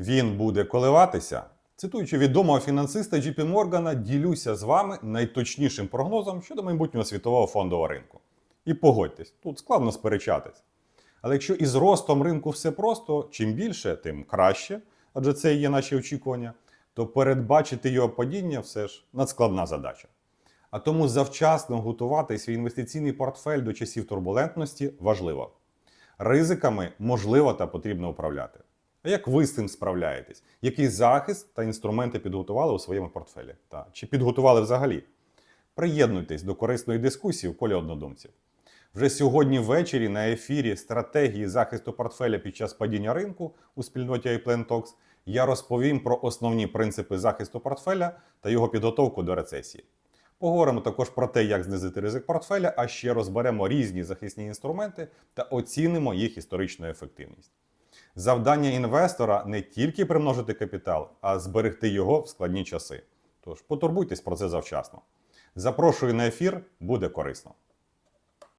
Він буде коливатися. Цитуючи відомого фінансиста JP Моргана, ділюся з вами найточнішим прогнозом щодо майбутнього світового фондового ринку. І погодьтесь, тут складно сперечатись. Але якщо із ростом ринку все просто, чим більше, тим краще, адже це і є наші очікування, то передбачити його падіння все ж надскладна задача. А тому завчасно готувати свій інвестиційний портфель до часів турбулентності важливо. Ризиками можливо та потрібно управляти. А як ви з цим справляєтесь? Який захист та інструменти підготували у своєму портфелі? Та чи підготували взагалі? Приєднуйтесь до корисної дискусії в колі однодумців. Вже сьогодні ввечері на ефірі стратегії захисту портфеля під час падіння ринку у спільноті iPlan Talks я розповім про основні принципи захисту портфеля та його підготовку до рецесії. Поговоримо також про те, як знизити ризик портфеля, а ще розберемо різні захисні інструменти та оцінимо їх історичну ефективність. Завдання інвестора не тільки примножити капітал, а зберегти його в складні часи. Тож потурбуйтесь про це завчасно. Запрошую на ефір, буде корисно.